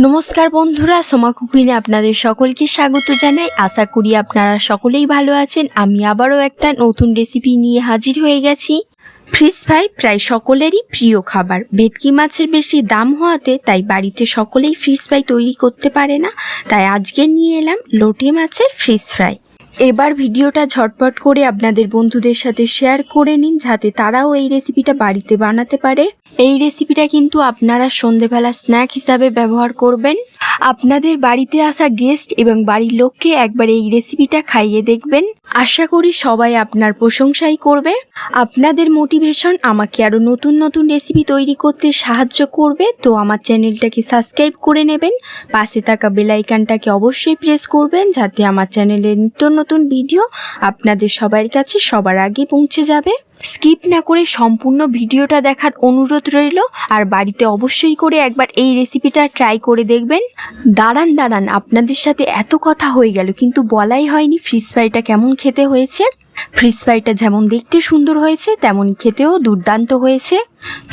নমস্কার বন্ধুরা, সোমা কুকুইনে আপনাদের সকলকে স্বাগত জানাই। আশা করি আপনারা সকলেই ভালো আছেন। আমি আবারও একটা নতুন রেসিপি নিয়ে হাজির হয়ে গেছি। ফ্রিজ ফ্রাই প্রায় সকলেরই প্রিয় খাবার। ভেটকি মাছের বেশি দাম হওয়াতে তাই বাড়িতে সকলেই ফ্রিজ ফ্রাই তৈরি করতে পারে না। তাই আজকে নিয়ে এলাম লোটে মাছের ফ্রিজ ফ্রাই এবার ভিডিওটা ঝটপট করে আপনাদের বন্ধুদের সাথে শেয়ার করে নিন, যাতে তারাও এই রেসিপিটা বাড়িতে বানাতে পারে। এই রেসিপিটা কিন্তু আপনারা সন্ধেবেলা স্ন্যাক হিসাবে ব্যবহার করবেন। আপনাদের বাড়িতে আসা গেস্ট এবং বাড়ির লোককে একবার এই রেসিপিটা খাইয়ে দেখবেন। আশা করি সবাই আপনার প্রশংসাই করবে। আপনাদের মোটিভেশন আমাকে আরও নতুন নতুন রেসিপি তৈরি করতে সাহায্য করবে, তো আমার চ্যানেলটাকে সাবস্ক্রাইব করে নেবেন। পাশে থাকা বেলাইকানটাকে অবশ্যই প্রেস করবেন, যাতে আমার চ্যানেলে নিত্য নতুন ভিডিও আপনাদের সবার কাছে সবার আগে পৌঁছে যাবে। স্কিপ না করে সম্পূর্ণ ভিডিওটা দেখার অনুরোধ রইল আর বাড়িতে অবশ্যই করে একবার এই রেসিপিটা ট্রাই করে দেখবেন। দাঁড়ান দাঁড়ান, আপনাদের সাথে এত কথা হয়ে গেল, কিন্তু বলাই হয়নি ফিশ ফ্রাইটা কেমন খেতে হয়েছে। ফিশ ফ্রাইটা যেমন দেখতে সুন্দর হয়েছে, তেমন খেতেও দুর্দান্ত হয়েছে।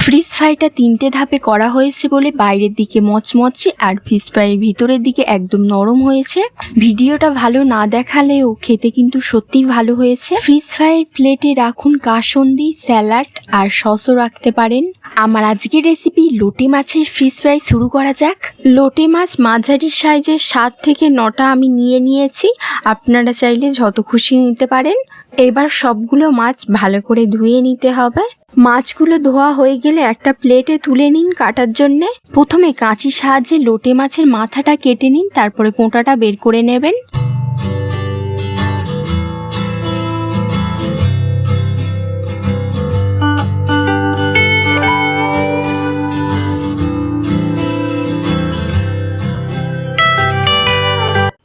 ফিশ ফ্রাইটা তিনটে ধাপে করা হয়েছে বলে বাইরের দিকে মচমচে আর ফিশ ফ্রাইয়ের ভিতরের দিকে একদম নরম হয়েছে। ভিডিওটা ভালো না দেখালেও খেতে কিন্তু সত্যিই ভালো হয়েছে। ফিশ ফ্রাইয়ের প্লেটে রাখুন কাসন্দি, স্যালাড আর সসও রাখতে পারেন। আমার আজকের রেসিপি লোটে মাছের ফিশ ফ্রাই শুরু করা যাক। লোটে মাছ মাঝারি সাইজের সাত থেকে নটা আমি নিয়ে নিয়েছি। আপনারা চাইলে যত খুশি নিতে পারেন। এবার সবগুলো মাছ ভালো করে ধুয়ে নিতে হবে। মাছগুলো ধোয়া হয়ে গেলে একটা প্লেটে তুলে নিন কাটার জন্যে। প্রথমে কাঁচির সাহায্যে লোটে মাছের মাথাটা কেটে নিন, তারপরে পোঁটাটা বের করে নেবেন।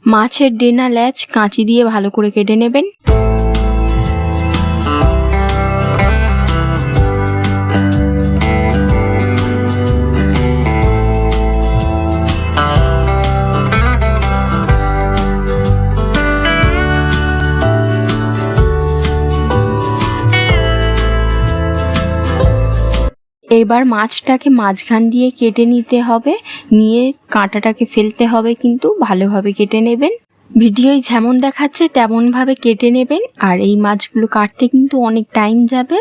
মাছের ডেনা ল্যাচ কাঁচি দিয়ে ভালো করে কেটে নেবেন। এবার মাছটাকে মাঝখান দিয়ে কেটে নিতে হবে। নিয়ে কাঁটাটাকে ফেলতে হবে কিন্তু ভালোভাবে কেটে নেবেন। ভিডিওয় যেমন দেখাচ্ছে তেমনভাবে কেটে নেবেন। আর এই মাছগুলো কাটতে কিন্তু অনেক টাইম যাবে।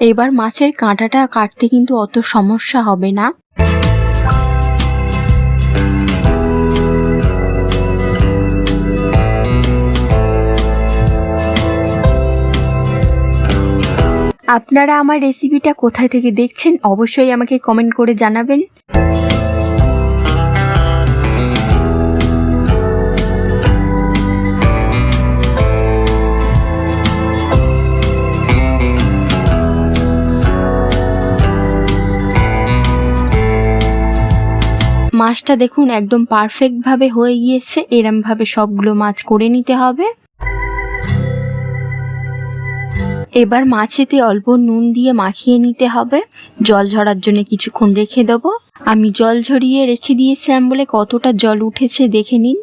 এবার মাছের কাঁটাটা কাটতে কিন্তু অত সমস্যা হবে না। আপনারা আমার রেসিপিটা কোথায় থেকে দেখছেন, অবশ্যই আমাকে কমেন্ট করে জানাবেন। মাছটা দেখুন একদম পারফেক্টভাবে হয়ে গিয়েছে। এরমভাবে সবগুলো মাছ করে নিতে হবে। এবার মাছেতে অল্প নুন দিয়ে মাখিয়ে নিতে হবে। জল ঝরার জন্য কিছুক্ষণ রেখে দেবো। আমি জল ঝরিয়ে রেখে দিয়েছিলাম বলে কতটা জল উঠেছে দেখে নিন।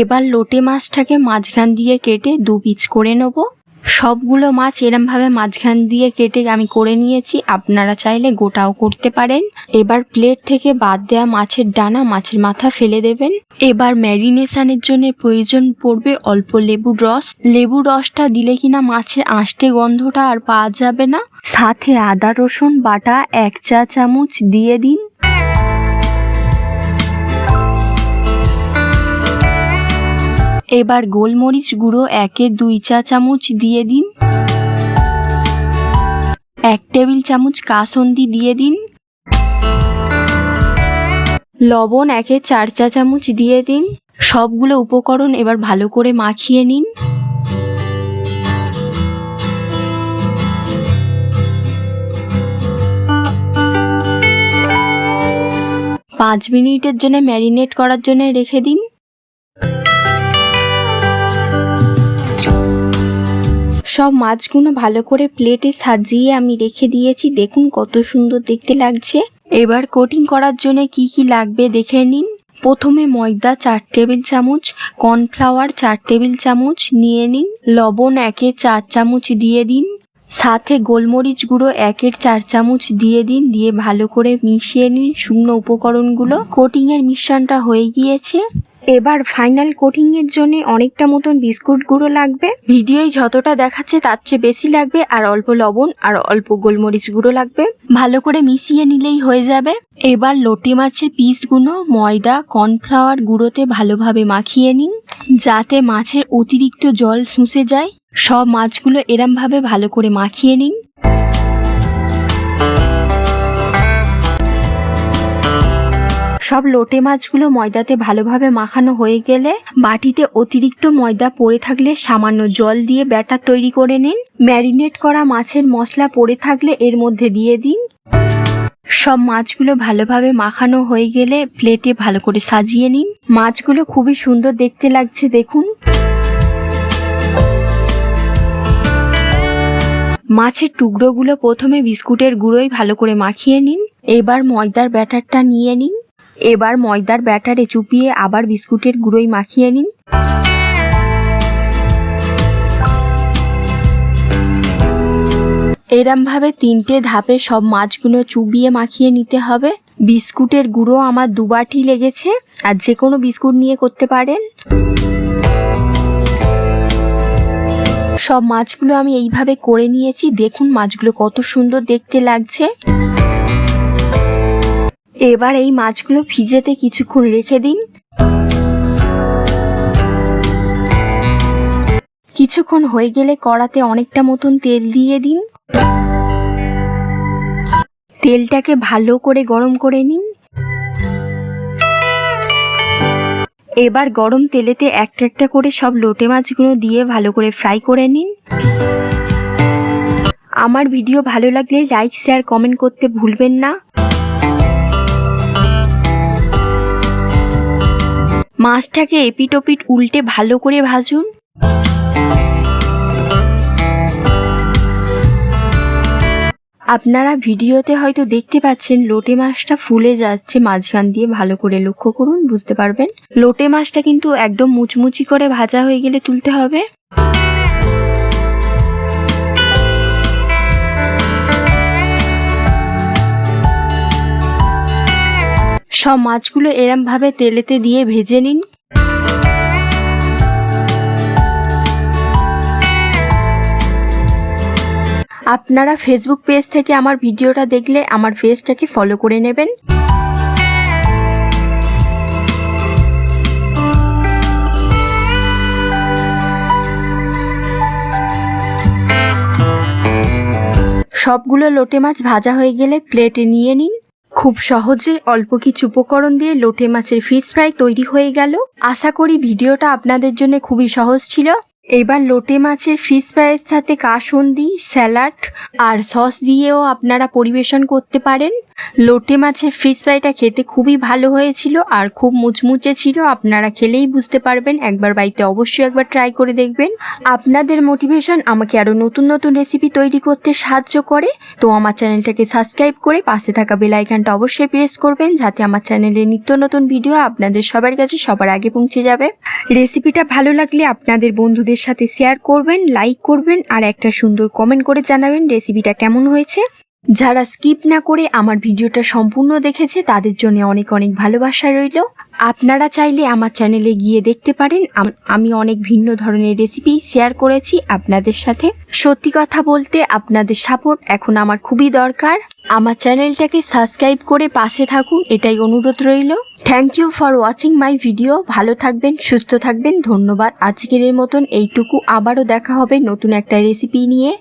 এবার লোটে মাছটাকে মাঝখান দিয়ে কেটে দু পিস করে নেব। সবগুলো মাছ এরমভাবে মাঝখান দিয়ে কেটে আমি করে নিয়েছি। আপনারা চাইলে গোটাও করতে পারেন। এবার প্লেট থেকে বাদ দেওয়া মাছের ডানা মাছের মাথা ফেলে দেবেন। এবার ম্যারিনেশনের জন্য প্রয়োজন পড়বে অল্প লেবুর রস। লেবুর রসটা দিলে কিনা মাছের আঁশটে গন্ধটা আর পাওয়া যাবে না। সাথে আদা রসুন বাটা এক চা চামচ দিয়ে দিন। এবার গোলমরিচ গুঁড়ো একে দুই চা চামচ দিয়ে দিন। এক টেবিল চামচ কাসন্দি দিয়ে দিন। লবণ একে চার চা চামচ দিয়ে দিন। সবগুলো উপকরণ এবার ভালো করে মাখিয়ে নিন। পাঁচ মিনিটের জন্য ম্যারিনেট করার জন্য রেখে দিন। সব মাছগুলো ভালো করে প্লেটে সাজিয়ে আমি রেখে দিয়েছি। দেখুন কত সুন্দর দেখতে লাগছে। এবার কোটিং করার জন্য কি কি লাগবে দেখে নিন। প্রথমে ময়দা চার টেবিল চামচ কর্নফ্লাওয়ার চার টেবিল চামচ নিয়ে নিন। লবণ একে চার চামচ দিয়ে দিন। সাথে গোলমরিচ গুঁড়ো একের চার চামচ দিয়ে দিন। দিয়ে ভালো করে মিশিয়ে নিন শুকনো উপকরণগুলো। কোটিং এর মিশ্রণটা হয়ে গিয়েছে। এবার ফাইনাল কোটিং এর জন্য অনেকটা মতন বিস্কুট গুঁড়ো লাগবে। ভিডিওয় যতটা দেখাচ্ছে তার চেয়ে বেশি লাগবে আর অল্প লবণ আর অল্প গোলমরিচ গুঁড়ো লাগবে। ভালো করে মিশিয়ে নিলেই হয়ে যাবে। এবার লোটে মাছের পিসগুলো ময়দা কর্নফ্লাওয়ার গুঁড়োতে ভালোভাবে মাখিয়ে নিন, যাতে মাছের অতিরিক্ত জল শুষে যায়। সব মাছগুলো এরমভাবে ভালো করে মাখিয়ে নিন। সব লোটে মাছগুলো ময়দাতে ভালোভাবে মাখানো হয়ে গেলে বাটিতে অতিরিক্ত ময়দা পড়ে থাকলে সামান্য জল দিয়ে ব্যাটার তৈরি করে নিন। ম্যারিনেট করা মাছের মশলা পড়ে থাকলে এর মধ্যে দিয়ে দিন। সব মাছগুলো ভালোভাবে মাখানো হয়ে গেলে প্লেটে ভালো করে সাজিয়ে নিন। মাছগুলো খুবই সুন্দর দেখতে লাগছে, দেখুন। মাছের টুকরোগুলো প্রথমে বিস্কুটের গুঁড়োই ভালো করে মাখিয়ে নিন। এবার ময়দার ব্যাটারটা নিয়ে নিন। এবার ময়দার ব্যাটারে চুপিয়ে আবার বিস্কুটের গুঁড়োই মাখিয়ে নিন। এরমভাবে তিনটে ধাপে সব মাছগুলো চুবিয়ে মাখিয়ে নিতে হবে। বিস্কুটের গুঁড়ো আমার দুবাটি লেগেছে, আর যে কোনো বিস্কুট নিয়ে করতে পারেন। সব মাছগুলো আমি এইভাবে করে নিয়েছি। দেখুন মাছগুলো কত সুন্দর দেখতে লাগছে। এবার এই মাছগুলো ফ্রিজেতে কিছুক্ষণ রেখে দিন। কিছুক্ষণ হয়ে গেলে কড়াতে অনেকটা মতন তেল দিয়ে দিন। তেলটাকে ভালো করে গরম করে নিন। এবার গরম তেলেতে একটা একটা করে সব লোটে মাছগুলো দিয়ে ভালো করে ফ্রাই করে নিন। আমার ভিডিও ভালো লাগলে লাইক, শেয়ার, কমেন্ট করতে ভুলবেন না। মাছটাকে এপিট ওপিট উল্টে ভালো করে ভাজুন। আপনারা ভিডিওতে হয়তো দেখতে পাচ্ছেন, লোটে মাছটা ফুলে যাচ্ছে মাঝখান দিয়ে ভালো করে লক্ষ্য করুন, বুঝতে পারবেন। লোটে মাছটা কিন্তু একদম মুচমুচি করে ভাজা হয়ে গেলে তুলতে হবে। সব মাছগুলো এরমভাবে তেলেতে দিয়ে ভেজে নিন। আপনারা ফেসবুক পেজ থেকে আমার ভিডিওটা দেখলে আমার পেজটাকে ফলো করে নেবেন। সবগুলো লোটে মাছ ভাজা হয়ে গেলে প্লেটে নিয়ে নিন। খুব সহজে অল্প কিছু উপকরণ দিয়ে লোটে মাছের ফিশ ফ্রাই তৈরি হয়ে গেল। আশা করি ভিডিওটা আপনাদের জন্য খুবই সহজ ছিল। এবার লোটে মাছের ফিশ ফ্রাইয়ের সাথে কাসন্দি স্যালাড আর সস দিয়েও আপনারা পরিবেশন করতে পারেন। লোটে মাছের ফিশ ফ্রাইটা খেতে খুবই ভালো হয়েছিল আর খুব মুচমুচে ছিল, আপনারা খেলেই বুঝতে পারবেন। একবার বাড়িতে অবশ্যই একবার ট্রাই করে দেখবেন। আপনাদের মোটিভেশন আমাকে আরও নতুন নতুন রেসিপি তৈরি করতে সাহায্য করে। তো আমার চ্যানেলটাকে সাবস্ক্রাইব করে পাশে থাকা বেল আইকনটা অবশ্যই প্রেস করবেন, যাতে আমার চ্যানেলে নিত্য নতুন ভিডিও আপনাদের সবার কাছে সবার আগে পৌঁছে যাবে। রেসিপিটা ভালো লাগলে আপনাদের বন্ধুদের সাথে শেয়ার করবেন লাইক করবেন আর একটা সুন্দর কমেন্ট করে জানাবেন রেসিপিটা কেমন হয়েছে। যারা স্কিপ না করে আমার ভিডিওটা সম্পূর্ণ দেখেছে, তাদের জন্য অনেক অনেক ভালোবাসা রইল। আপনারা চাইলে আমার চ্যানেলে গিয়ে দেখতে পারেন, আমি অনেক ভিন্ন ধরনের রেসিপি শেয়ার করেছি আপনাদের সাথে। সত্যি কথা বলতে আপনাদের সাপোর্ট এখন আমার খুবই দরকার। আমার চ্যানেলটাকে সাবস্ক্রাইব করে পাশে থাকুন, এটাই অনুরোধ রইল। Thank you for watching my video ভালো থাকবেন, সুস্থ থাকবেন, ধন্যবাদ। আজকের মতন এইটুকু, আবারও দেখা হবে নতুন একটা রেসিপি নিয়ে।